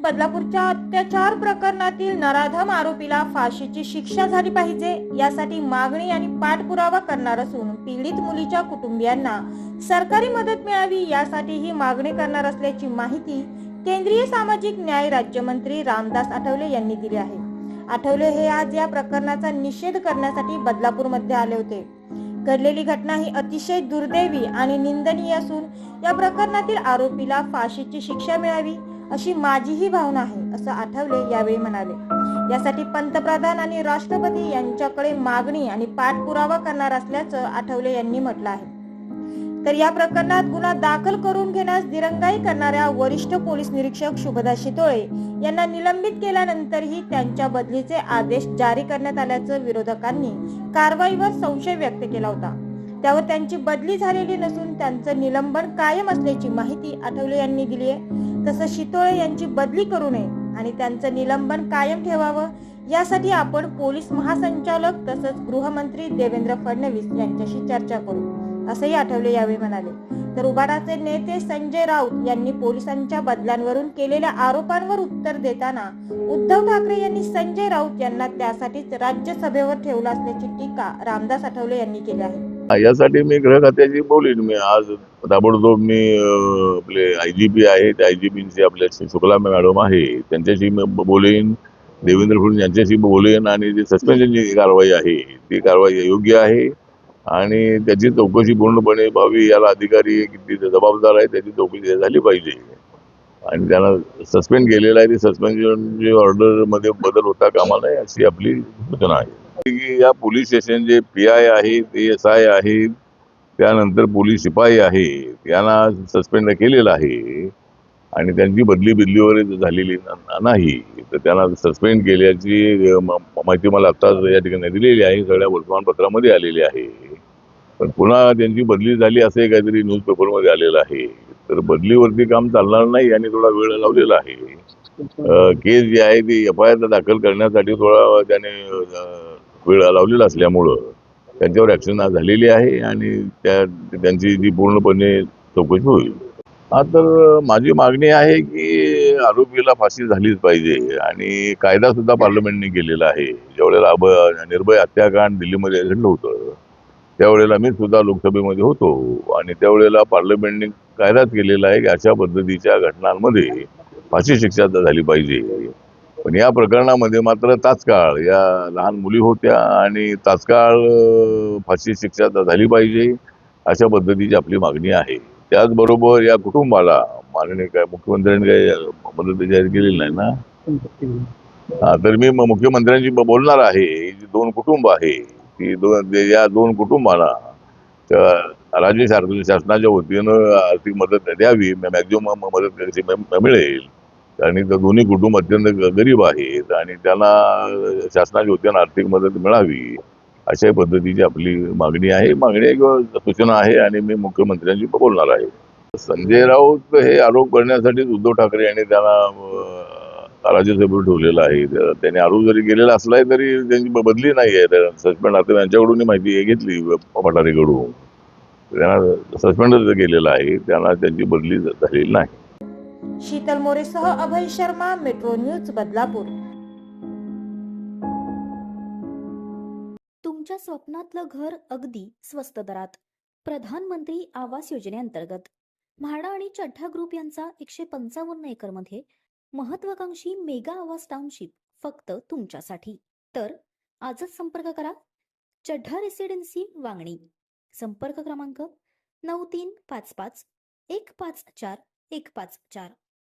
बदलापूरच्या अत्याचार प्रकरणातील नराधम आरोपीला फाशीची शिक्षा झाली पाहिजे यासाठी मागणी आणि पाठपुरावा करणार असून पीडित मुलीच्या कुटुंबियांना सरकारी मदत मिळावी यासाठी ही मागणी करणार असल्याची माहिती केंद्रीय सामाजिक न्याय राज्यमंत्री रामदास आठवले यांनी दिली आहे. आठवले हे आज या प्रकरणाचा निषेध करण्यासाठी बदलापूरमध्ये आले होते. घडलेली घटना ही अतिशय दुर्दैवी आणि निंदनीय असून या प्रकरणातील आरोपीला फाशीची शिक्षा मिळावी अशी माझीही भावना आहे असं आठवले यावेळी म्हणाले. यासाठी पंतप्रधान आणि राष्ट्रपती यांच्याकडे मागणी आणि पाठपुरावा करणार असल्याचं आठवले यांनी म्हटलं आहे. तर या प्रकरणात गुन्हा दाखल करून घेण्यास दिरंगाई करणाऱ्या वरिष्ठ पोलीस निरीक्षक शुभदा शितोळे यांना निलंबित केल्यानंतरही त्यांच्या बदलीचे आदेश जारी करण्यात आल्याचं विरोधकांनी कारवाईवर संशय व्यक्त केला होता. त्यावर त्यांची बदली झालेली नसून त्यांचं निलंबन कायम असल्याची माहिती आठवले यांनी दिली आहे. तसं शितोळे यांची बदली करू नये आणि त्यांचं निलंबन कायम ठेवावं यासाठी आपण पोलीस महासंचालक तसंच गृहमंत्री देवेंद्र फडणवीस यांच्याशी चर्चा करू असंही आठवले यावेळी म्हणाले. तर उबाडाचे नेते संजय राऊत यांनी पोलिसांच्या बदल्यांवरून केलेल्या आरोपांवर उत्तर देताना उद्धव ठाकरे यांनी संजय राऊत यांना त्यासाठीच राज्यसभेवर ठेवलं असल्याची टीका रामदास आठवले यांनी केली आहे. यासाठी मी गृह खात्याची बोलीन. मी आज ताबडतोब मी आपले आय जी पी आहेत आय जी शुक्ला मॅडम आहे त्यांच्याशी मी बोलेन. देवेंद्र फडणवीस यांच्याशी बोलेन आणि जी सस्पेन्शनची कारवाई आहे ती कारवाई योग्य आहे. आणि त्याची चौकशी पूर्णपणे व्हावी याला अधिकारी किती जबाबदार आहे त्याची चौकशी झाली पाहिजे. आणि त्यांना सस्पेंड केलेलं आहे ती सस्पेन्शनची ऑर्डरमध्ये बदल होता कामा नये अशी आपली सूचना आहे. की या पोलीस स्टेशन जे पी आय आहेत एस आय आहेत त्यानंतर पोलीस शिपाई आहेत यांना सस्पेंड केलेलं आहे आणि त्यांची बदली बदली वगैरे झालेली नाही तर त्यांना सस्पेंड केल्याची माहिती मला आत्ताच या ठिकाणी दिलेली आहे सगळ्या वर्तमानपत्रामध्ये आलेली आहे. पण पुन्हा त्यांची बदली झाली असं काहीतरी न्यूजपेपरमध्ये आलेलं आहे. तर बदलीवरती काम चालणार नाही आणि थोडा वेळ लावलेला आहे. केस जी आहे ती एफ आय आर दाखल करण्यासाठी थोडा त्याने वेळ लावलेला असल्यामुळं त्यांच्यावर ऍक्शन झालेली आहे आणि त्या त्यांची जी पूर्णपणे चौकशी होईल. हा तर माझी मागणी आहे की आरोपीला फाशी झालीच पाहिजे आणि कायदा सुद्धा पार्लमेंटने केलेला आहे. ज्यावेळेला अभ निर्भय हत्याकांड दिल्लीमध्ये घडलं होतं त्यावेळेला मी सुद्धा लोकसभेमध्ये होतो आणि त्यावेळेला पार्लमेंटने कायदाच केलेला आहे की अशा पद्धतीच्या घटनांमध्ये फाशी शिक्षा झाली पाहिजे. पण या प्रकरणामध्ये मात्र तात्काळ या लहान मुली होत्या आणि तात्काळ फाशी शिक्षा झाली पाहिजे अशा पद्धतीची आपली मागणी आहे. त्याचबरोबर या कुटुंबाला माननीय काय मुख्यमंत्र्यांनी काही मदत जाहीर केलेली नाही ना? हा तर मी मुख्यमंत्र्यांशी बोलणार आहे. जी दोन कुटुंब आहे की दोन या दोन कुटुंबाला राज्य शासनाच्या वतीनं आर्थिक मदत द्यावी मॅक्झिमम मदत मिळेल. आणि त्या दोन्ही कुटुंब अत्यंत गरीब आहेत आणि त्यांना शासनाची उद्यान आर्थिक मदत मिळावी अशा पद्धतीची आपली मागणी आहे. मागणी आहे किंवा सूचना आहे आणि मी मुख्यमंत्र्यांशी बोलणार आहे. संजय राऊत हे आरोप करण्यासाठी उद्धव ठाकरे यांनी त्यांना राज्यसभेवर ठेवलेलं आहे. त्यांनी आरोप जरी केलेला असलाय तरी त्यांची बदली नाही आहे. सस्पेंड आता यांच्याकडून माहिती घेतली पठारेकडून. त्यांना सस्पेंड केलेलं आहे. त्यांना त्यांची बदली झालेली नाही. शीतल मोरेसह अभय शर्मा मेट्रो न्यूज बदलापूर. तुमच्या स्वप्नातलं घर अगदी स्वस्त दरात. प्रधानमंत्री आवास योजनेअंतर्गत. म्हाडा आणि चड्ढा ग्रुप यांचा एकशे पंचावन्न एकरमध्ये महत्वाकांक्षी मेगा आवास टाउनशिप फक्त तुमच्यासाठी. तर आजच संपर्क करा. चड्ढा रेसिडेन्सी वांगणी. संपर्क क्रमांक नऊ तीन पाच पाच एक पाच चार एक पाच चार.